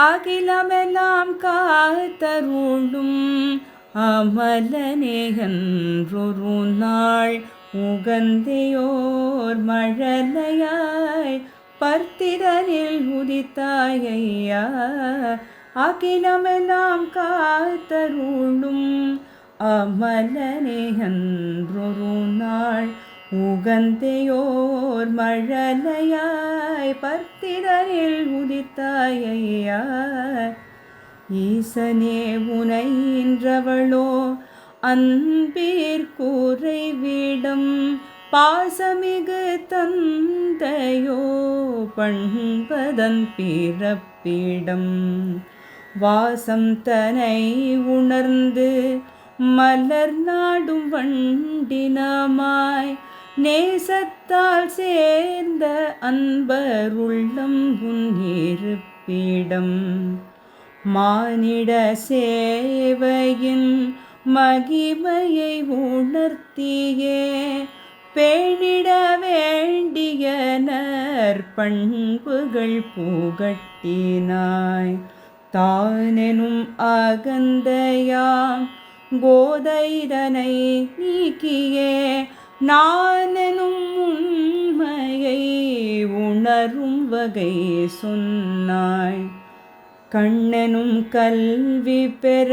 அகிலமெல்லாம் காத்தருளும் அமலநேகன்றொரு நாள் உகந்தையோர் மழலையாய் பர்த்திரனில் உதித்தாயையா. அகிலமெல்லாம் காத்தருளும் அமலநேகன்றொரு உகந்தையோர் மழலையாய் பர்த்திரனில் உதித்தாயையா? ஈசனே உனைன்றவளோ அன்பீர்கூரை வீடம் பாசமிகு தந்தையோ பண்பதன் பிறப்பிடம் வாசம் தனை உணர்ந்து மலர் நாடும் வண்டினமாய் நேசத்தால் சேர்ந்த அன்பருள்ளம் உன் இருப்பிடம். மானிட சேவையின் மகிமையை உணர்த்தியே பேணிட வேண்டிய நற்பண்புகள் புகட்டினாய். தானெனும் அகந்தையாம் கோதைதனை நீக்கியே நானெனும் உண்மையை உணரும் வகை சொன்னாய். கண்ணனும் கல்வி பெற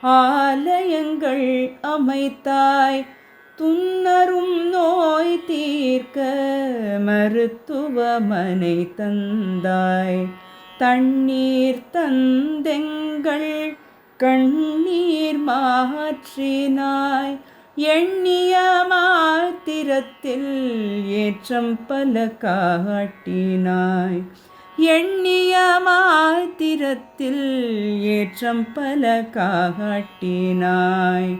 ஆலயங்கள் அமைத்தாய். துன்னரும் நோய் தீர்க்க மருத்துவமனை தந்தாய். தண்ணீர் தந்தெங்கள் கண்ணீர் மாற்றினாய். எண்ணிய மாத்திரத்தில் ஏற்றம் பல காட்டினாய். எண்ணிய மாத்திரத்தில் ஏற்றம் பல காட்டினாய்.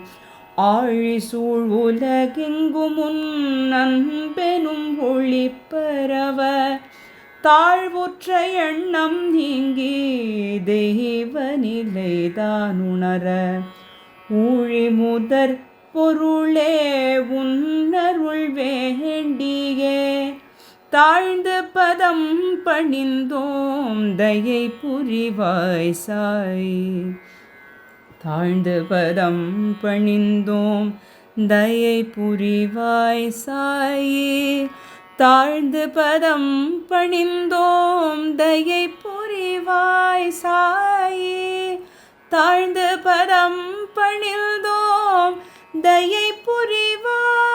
ஆழி சூழ் உலகெங்கும் உன் அன்பெனும் ஒளி பரவ தாழ்வுற்ற எண்ணம் நீங்கி தெய்வ நிலைதான் உணர. ஊழி முதற் பொருளே உன்னருள் வேண்டியே. தாழ்ந்து பதம் பணிந்தோம் தயை புரிவாய் சாய். தாழ்ந்து பதம் பணிந்தோம் தயை புரிவாய் சாயே. தாழ்ந்து பதம் பணிந்தோம் தயை புரிவாய் சாயே. தாழ்ந்து பதம் பணிந்தோம் தயை புரிவாய்